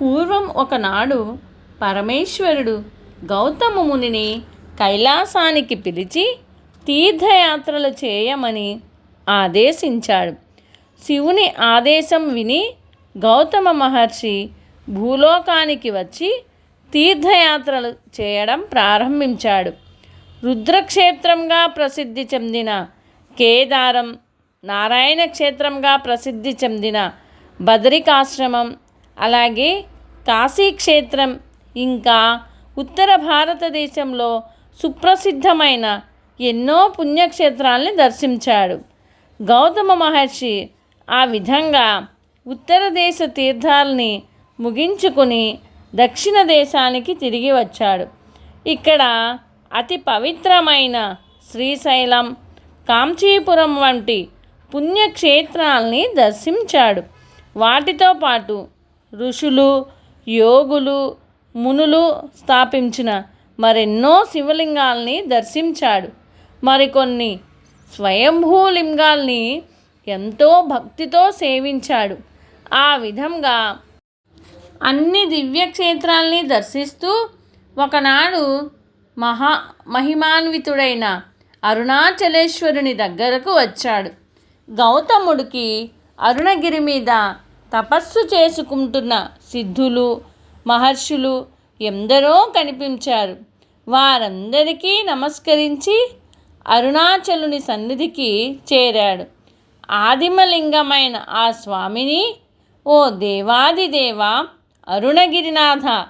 పూర్వం ఒకనాడు పరమేశ్వరుడు గౌతమ మునిని కైలాసానికి పిలిచి తీర్థయాత్రలు చేయమని ఆదేశించాడు. శివుని ఆదేశం విని గౌతమ మహర్షి భూలోకానికి వచ్చి తీర్థయాత్రలు చేయడం ప్రారంభించాడు. రుద్రక్షేత్రంగా ప్రసిద్ధి చెందిన కేదారం నారాయణ క్షేత్రంగా ప్రసిద్ధి చెందిన బదరికాశ్రమం అలాగే కాశీక్షేత్రం ఇంకా ఉత్తర భారతదేశంలో సుప్రసిద్ధమైన ఎన్నో పుణ్యక్షేత్రాల్ని దర్శించాడు. గౌతమ మహర్షి ఆ విధంగా ఉత్తర దేశ తీర్థాలని ముగించుకుని దక్షిణ దేశానికి తిరిగి వచ్చాడు. ఇక్కడ అతి పవిత్రమైన శ్రీశైలం కాంచీపురం వంటి పుణ్యక్షేత్రాల్ని దర్శించాడు. వాటితో పాటు ఋషులు యోగులు మునులు స్థాపించిన మరెన్నో శివలింగాల్ని దర్శించాడు. మరికొన్ని స్వయంభూ లింగాల్ని ఎంతో భక్తితో సేవించాడు. ఆ విధంగా అన్ని దివ్యక్షేత్రాల్ని దర్శిస్తూ ఒకనాడు మహా మహిమాన్వితుడైన అరుణాచలేశ్వరుని దగ్గరకు వచ్చాడు. గౌతముడికి అరుణగిరి మీద తపస్సు చేసుకుంటున్న సిద్ధులు మహర్షులు ఎందరో కనిపించారు. వారందరికీ నమస్కరించి అరుణాచలుని సన్నిధికి చేరాడు. ఆదిమలింగమైన ఆ స్వామిని ఓ దేవాదిదేవ అరుణగిరినాథ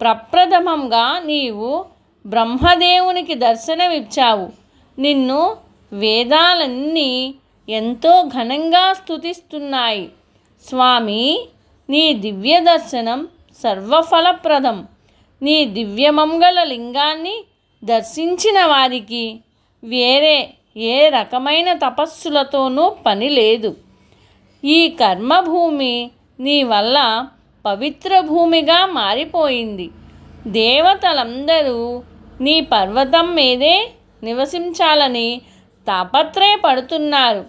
ప్రప్రథమంగా నీవు బ్రహ్మదేవునికి దర్శనమిచ్చావు. నిన్ను వేదాలన్నీ ఎంతో ఘనంగా స్తుతిస్తున్నాయి. స్వామి నీ దివ్య దర్శనం సర్వఫలప్రదం. నీ దివ్యమంగళ లింగాన్ని దర్శించిన వారికి వేరే ఏ రకమైన తపస్సులతోనూ పని లేదు. ఈ కర్మభూమి నీ వల్ల పవిత్ర భూమిగా మారిపోయింది. దేవతలందరూ నీ పర్వతం మీదే నివసించాలని తాపత్రయపడుతున్నారు.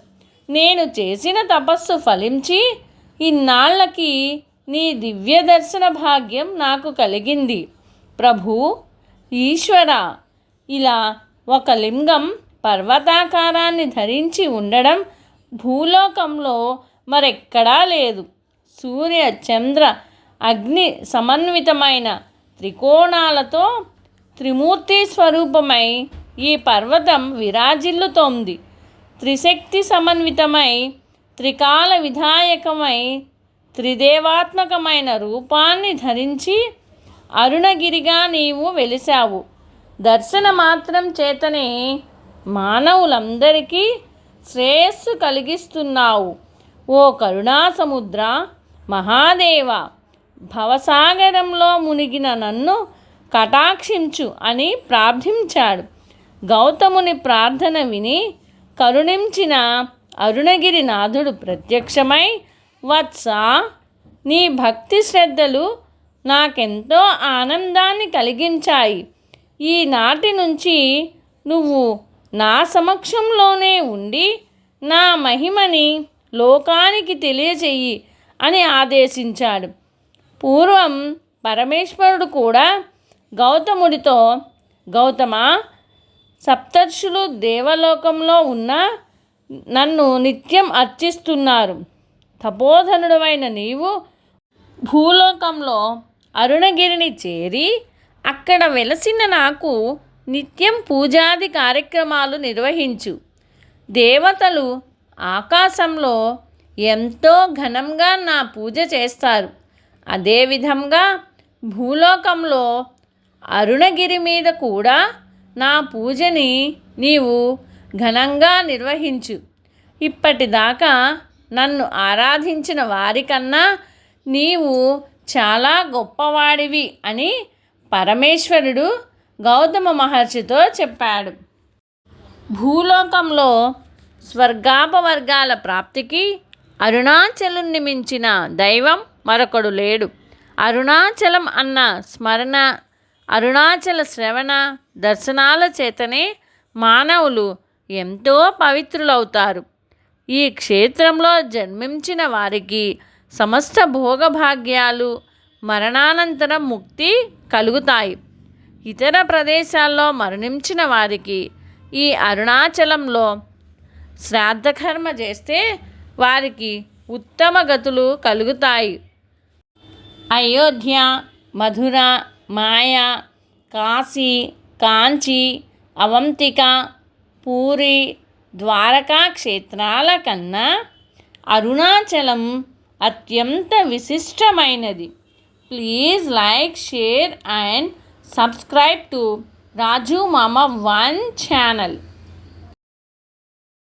నేను చేసిన తపస్సు ఫలించి ఇన్నాళ్ళకి నీ దివ్య దర్శన భాగ్యం నాకు కలిగింది. ప్రభు ఈశ్వర ఇలా ఒక లింగం పర్వతాకారాన్ని ధరించి ఉండడం భూలోకంలో మరెక్కడా లేదు. సూర్య చంద్ర అగ్ని సమన్వితమైన త్రికోణాలతో త్రిమూర్తి స్వరూపమై ఈ పర్వతం విరాజిల్లుతోంది. త్రిశక్తి సమన్వితమై త్రికాల విధాయకమై త్రిదేవాత్మకమైన రూపాన్ని ధరించి అరుణగిరిగా నీవు వెలిశావు. దర్శన మాత్రం చేతనే మానవులందరికీ శ్రేయస్సు కలిగిస్తున్నావు. ఓ కరుణాసముద్ర మహాదేవ భవసాగరంలో మునిగిన నన్ను కటాక్షించు అని ప్రార్థించాడు. గౌతముని ప్రార్థన విని కరుణించిన అరుణగిరినాథుడు ప్రత్యక్షమై వత్స నీ భక్తి శ్రద్ధలు నాకెంతో ఆనందాన్ని కలిగించాయి. ఈనాటి నుంచి నువ్వు నా సమక్షంలోనే ఉండి నా మహిమని లోకానికి తెలియజేయి అని ఆదేశించాడు. పూర్వం పరమేశ్వరుడు కూడా గౌతముడితో గౌతమ సప్తర్షులు దేవలోకంలో ఉన్న నన్ను నిత్యం అర్చిస్తున్నారు. తపోధనుడవైన నీవు భూలోకంలో అరుణగిరిని చేరి అక్కడ వెలసిన నాకు నిత్యం పూజాది కార్యక్రమాలు నిర్వహించు. దేవతలు ఆకాశంలో ఎంతో ఘనంగా నా పూజ చేస్తారు. అదేవిధంగా భూలోకంలో అరుణగిరి మీద కూడా నా పూజని నీవు ఘనంగా నిర్వహించు. ఇప్పటిదాకా నన్ను ఆరాధించిన వారికన్నా నీవు చాలా గొప్పవాడివి అని పరమేశ్వరుడు గౌతమ మహర్షితో చెప్పాడు. భూలోకంలో స్వర్గాపవర్గాల ప్రాప్తికి అరుణాచలుణ్ణి మించిన దైవం మరొకడు లేడు. అరుణాచలం అన్న స్మరణ అరుణాచల శ్రవణ దర్శనాల చేతనే మానవులు ఎంతో పవిత్రులవుతారు. ఈ క్షేత్రంలో జన్మించిన వారికి సమస్త భోగభాగ్యాలు మరణానంతరం ముక్తి కలుగుతాయి. ఇతర ప్రదేశాల్లో మరణించిన వారికి ఈ అరుణాచలంలో శ్రాద్ధకర్మ చేస్తే వారికి ఉత్తమ గతులు కలుగుతాయి. అయోధ్య మధుర మాయా కాశీ కాంచి అవంతిక పూరి ద్వారకా క్షేత్రాల కన్నా అరుణాచలం అత్యంత విశిష్టమైనది. Please like share and subscribe to Raju Mama one channel.